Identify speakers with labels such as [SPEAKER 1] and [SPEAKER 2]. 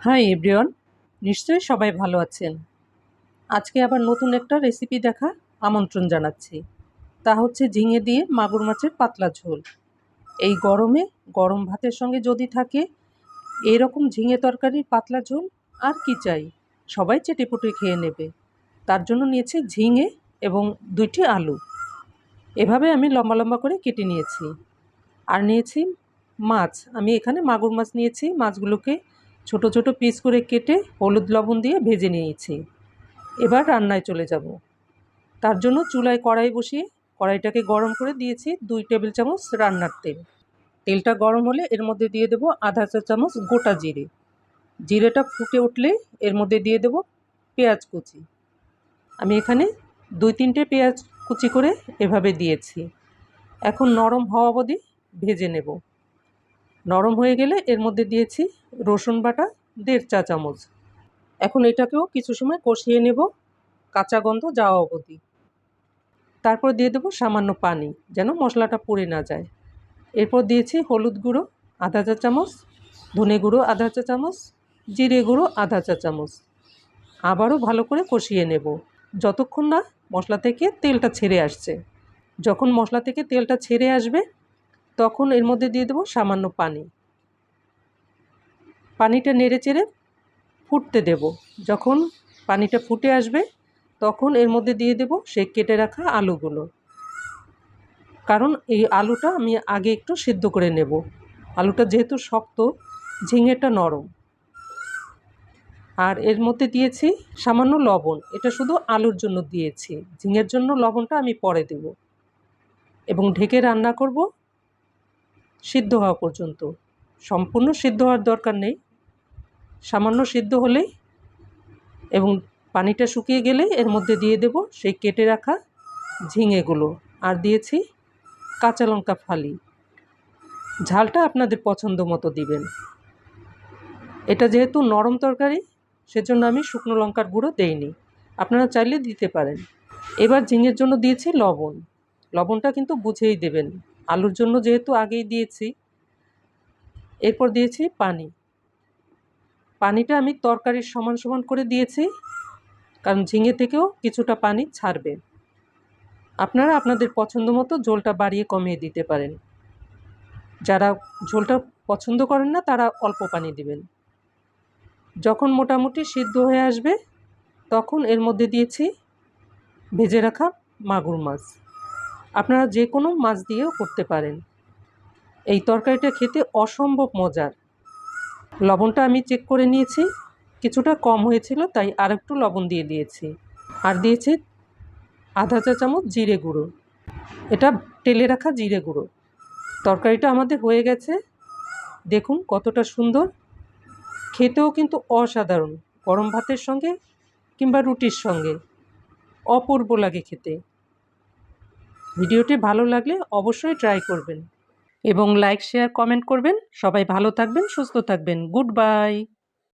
[SPEAKER 1] Hi everyone নিশ্চয়ই সবাই ভালো আছেন। আজকে আবার নতুন একটা রেসিপি দেখা, আমন্ত্রণ জানাচ্ছি। তা হচ্ছে ঝিঙে দিয়ে মাগুর মাছের পাতলা ঝোল। এই গরমে গরম ভাতের সঙ্গে যদি থাকে, এরকম ঝিঙে তরকারির পাতলা ঝোল আর কি চাই? সবাই চেটেপুটে খেয়ে নেবে। তার জন্য নিয়েছি ঝিঙে এবং দুইটি আলু। এভাবে আমি লম্বা লম্বা করে কেটে নিয়েছি। আর নিয়েছি মাছ। আমি এখানে মাগুর মাছ নিয়েছি। মাছগুলোকে ছোট ছোট পিস করে কেটে হলুদ লবণ দিয়ে ভেজে নিয়েছি। এবার রান্নায় চলে যাব। তার জন্য চুলায় কড়াই বসিয়ে কড়াইটাকে গরম করে দিয়েছি দুই টেবিল চামচ রান্নার তেল। তেলটা গরম হলে এর মধ্যে দিয়ে দেবো আধা চা চামচ গোটা জিরে। জিরেটা ফুটে উঠলে এর মধ্যে দিয়ে দেবো পেঁয়াজ কুচি। আমি এখানে দুই তিনটে পেঁয়াজ কুচি করে এভাবে দিয়েছি। এখন নরম হওয়া অবধি ভেজে নেব। নরম হয়ে গেলে এর মধ্যে দিয়েছি রসুন বাটা, দেড় চা চামচ। এখন এটাকেও কিছু সময় কষিয়ে নেব, কাঁচা গন্ধ যাওয়া অবধি। তারপর দিয়ে দেবো সামান্য পানি, যেন মশলাটা পুড়ে না যায়। এরপর দিয়েছি হলুদ গুঁড়ো, আধা চা চামচ, ধনে গুঁড়ো, আধা চা চামচ, জিরে গুঁড়ো, আধা চা চামচ। আবারও ভালো করে কষিয়ে নেব। যতক্ষণ না মশলা থেকে তেলটা ছেড়ে আসছে। যখন মশলা থেকে তেলটা ছেড়ে আসবে তখন এর মধ্যে দিয়ে দেবো সামান্য পানি। পানিটা নেড়ে চেড়ে ফুটতে দেব। যখন পানিটা ফুটে আসবে, তখন এর মধ্যে দিয়ে দেব সেই কেটে রাখা আলুগুলো। কারণ এই আলুটা আমি আগে একটু সিদ্ধ করে নেব। আলুটা যেহেতু শক্ত, ঝিঙেটা নরম। আর এর মধ্যে দিয়েছি সামান্য লবণ। এটা শুধু আলুর জন্য দিয়েছি। ঝিঙের জন্য লবণটা আমি পরে দেব। এবং ঢেকে রান্না করব সিদ্ধ হওয়া পর্যন্ত। সম্পূর্ণ সিদ্ধ হওয়ার দরকার নেই। সামান্য সিদ্ধ হলেই এবং পানিটা শুকিয়ে গেলে এর মধ্যে দিয়ে দেব সেই কেটে রাখা ঝিঙেগুলো। আর দিয়েছি কাঁচা লঙ্কা ফালি। ঝালটা আপনাদের পছন্দ মতো দিবেন। এটা যেহেতু নরম তরকারি, সেজন্য আমি শুকনো লঙ্কার গুঁড়ো দেইনি। আপনারা চাইলে দিতে পারেন। এবার ঝিঙের জন্য দিয়েছি লবণ। লবণটা কিন্তু বুঝেই দেবেন। আলুর জন্য যেহেতু আগেই দিয়েছি, এরপর দিয়েছি পানি। পানিটা আমি তরকারির সমান সমান করে দিয়েছি, কারণ ঝিঙে থেকেও কিছুটা পানি ছাড়বে। আপনারা আপনাদের পছন্দ মতো ঝোলটা বাড়িয়ে কমিয়ে দিতে পারেন। যারা ঝোলটা পছন্দ করেন না, তারা অল্প পানি দিবেন। যখন মোটামুটি সিদ্ধ হয়ে আসবে, তখন এর মধ্যে দিয়েছি ভেজে রাখা মাগুর মাছ। আপনারা যে কোনো মাছ দিয়েও করতে পারেন। এই তরকারিটা খেতে অসম্ভব মজার। লবণটা আমি চেক করে নিয়েছি, কিছুটা কম হয়েছিল, তাই আর একটু লবণ দিয়ে দিয়েছি। আর দিয়েছি আধা চা চামচ জিরে গুঁড়ো। এটা তেলে রাখা জিরে গুঁড়ো। তরকারিটা আমাদের হয়ে গেছে। দেখুন কতটা সুন্দর। খেতেও কিন্তু অসাধারণ। গরম ভাতের সঙ্গে কিংবা রুটির সঙ্গে অপূর্ব লাগে খেতে। ভিডিওটি ভালো লাগলে অবশ্যই ট্রাই করবেন। এবং লাইক শেয়ার কমেন্ট করবেন। সবাই ভালো থাকবেন, সুস্থ থাকবেন। Good bye